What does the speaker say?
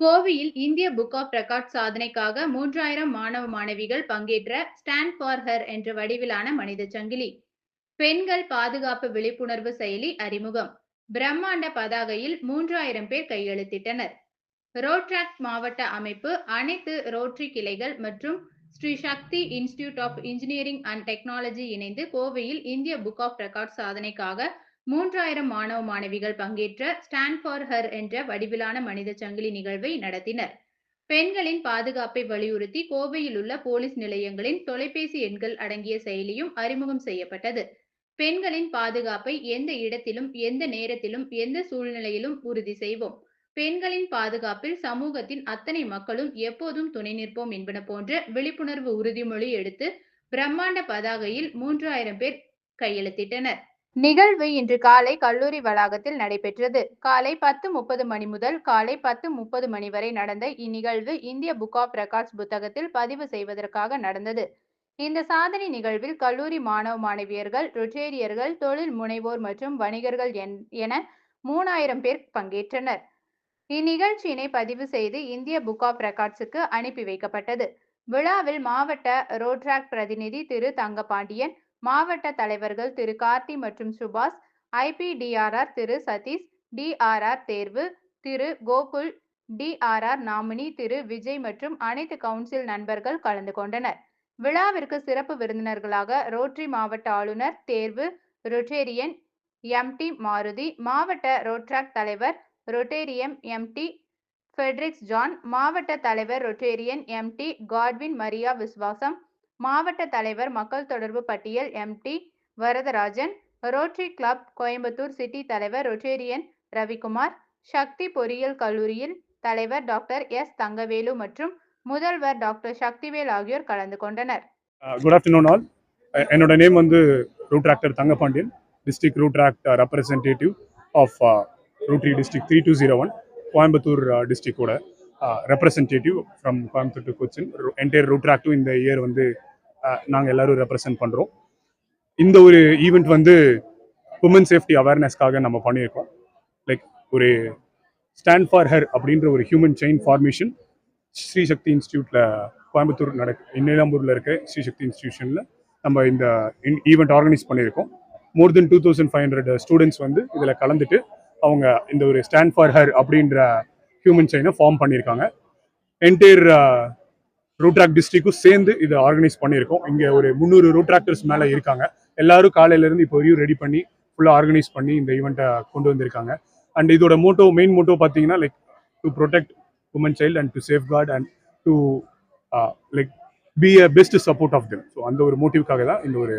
கோவையில் இந்திய book of record சாதனைக்காக மூன்றாயிரம் மாணவ மாணவிகள் பங்கேற்ற ஸ்டாண்ட் ஃபார் ஹர் என்ற வடிவிலான மனித சங்கிலி. பெண்கள் பாதுகாப்பு விழிப்புணர்வு செயலி அறிமுகம். பிரம்மாண்ட பதாகையில் மூன்றாயிரம் பேர் கையெழுத்திட்டனர். ரோட்ராக்ட் மாவட்ட அமைப்பு அனைத்து ரோட்ரி கிளைகள் மற்றும் Shri Sakthi institute of engineering and technology இணைந்து கோவையில் இந்திய புக் ஆஃப் ரெக்கார்ட் சாதனைக்காக மூன்றாயிரம் மாணவ மாணவிகள் பங்கேற்ற ஸ்டாண்ட் ஃபார் ஹர் என்ற வடிவிலான மனித சங்கிலி நிகழ்வை நடத்தினர். பெண்களின் பாதுகாப்பை வலியுறுத்தி கோவையில் உள்ள போலீஸ் நிலையங்களின் தொலைபேசி எண்கள் அடங்கிய செயலியும் அறிமுகம் செய்யப்பட்டது. பெண்களின் பாதுகாப்பை எந்த இடத்திலும் எந்த நேரத்திலும் எந்த சூழ்நிலையிலும் உறுதி செய்வோம். பெண்களின் பாதுகாப்பில் சமூகத்தின் அத்தனை மக்களும் எப்போதும் துணை நிற்போம் என்பன போன்ற விழிப்புணர்வு உறுதிமொழி எடுத்து பிரம்மாண்ட பதாகையில் மூன்றாயிரம் பேர் கையெழுத்திட்டனர். நிகழ்வு இன்று காலை கல்லூரி வளாகத்தில் நடைபெற்றது. காலை பத்து முப்பது மணி முதல் காலை பத்து முப்பது மணி வரை நடந்த இந்நிகழ்வு இந்திய புக் ஆஃப் ரெக்கார்ட்ஸ் புத்தகத்தில் பதிவு செய்வதற்காக நடந்தது. இந்த சாதனை நிகழ்வில் கல்லூரி மாணவ மாணவியர்கள் ரொட்டேரியர்கள் தொழில் முனைவோர் மற்றும் வணிகர்கள் என மூணாயிரம் பேர் பங்கேற்றனர். இந்நிகழ்ச்சியினை பதிவு செய்து இந்திய புக் ஆஃப் ரெக்கார்ட்ஸுக்கு அனுப்பி வைக்கப்பட்டது. விழாவில் மாவட்ட ரோட்ராக் பிரதிநிதி திரு தங்கபாண்டியன் மாவட்ட தலைவர்கள் திரு. கார்த்தி மற்றும் சுபாஷ் ஐபிடிஆர்ஆர் திரு. சதீஷ் டிஆர்ஆர் தேர்வு திரு. கோகுல் டிஆர்ஆர் நாமினி திரு. விஜய் மற்றும் அனைத்து கவுன்சில் நண்பர்கள் கலந்து கொண்டனர். விழாவிற்கு சிறப்பு விருந்தினர்களாக ரோட்டரி மாவட்ட ஆளுநர் தேர்வு ரொட்டேரியன் எம்டி மாருதி மாவட்ட ரோட்ராக் தலைவர் ரொட்டேரியம் எம்டி ஃபெட்ரிக்ஸ் ஜான் மாவட்ட தலைவர் Rotarian MD Godwin Maria Visuvasam மாவட்ட தலைவர் மக்கள் தொடர்பு பட்டியல் MD Varadharajan Rotary club Coimbatore city தலைவர் ரொட்டேரியன் ரவிக்குமார் சக்தி பொறியியல் கல்லூரியில் தலைவர் டாக்டர் எஸ் தங்கவேலு மற்றும் முதல்வர் டாக்டர் சக்திவேல் ஆகியோர் கலந்து கொண்டனர். குட் ஆஃப்டர்நூன் ஆல் என்னோட நேம் வந்து Rotaractor Thangapandian district Rotaract representative of Rotary district three two zero one Coimbatore டிஸ்ட்ரிக்டோட representative from Coimbatore to Cochin entire ரூட்ராக்டும் இந்த இயர் வந்து uh, நாங்கள் எல்லாரும் ரெப்ரசன்ட் பண்ணுறோம் இந்த ஒரு ஈவெண்ட் வந்து உமன் சேஃப்டி அவேர்னஸ்க்காக நம்ம பண்ணியிருக்கோம். லைக் ஒரு ஸ்டாண்ட் ஃபார் ஹர் அப்படின்ற ஒரு ஹியூமன் செயின் ஃபார்மேஷன் ஸ்ரீசக்தி இன்ஸ்டியூட்டில் கோயம்புத்தூர் நடக்க இன்னிலாம்பூரில் இருக்க ஸ்ரீசக்தி இன்ஸ்டியூஷனில் நம்ம இந்த ஈவெண்ட் ஆர்கனைஸ் பண்ணியிருக்கோம். More than two thousand five hundred students வந்து இதில் கலந்துட்டு அவங்க இந்த ஒரு ஸ்டாண்ட் ஃபார் ஹர் அப்படின்ற ஹியூமன் செயினை ஃபார்ம் பண்ணியிருக்காங்க. என்டையர் ரூட்ராக் டிஸ்ட்ரிக்டும் சேர்ந்து இதை ஆர்கனைஸ் பண்ணியிருக்கோம். இங்கே ஒரு முந்நூறு ரூட்ராக்டர்ஸ் மேலே இருக்காங்க. எல்லாரும் காலையிலேருந்து இப்போ வரையும் ரெடி பண்ணி ஃபுல்லாக ஆர்கனைஸ் பண்ணி இந்த ஈவெண்ட்டை கொண்டு வந்திருக்காங்க. அண்ட் இதோட மோட்டோ மெயின் மோட்டோ பார்த்தீங்கன்னா like to protect women child and to safeguard and to like be a best support of them so அந்த ஒரு மோட்டிவ்க்காக தான் இந்த ஒரு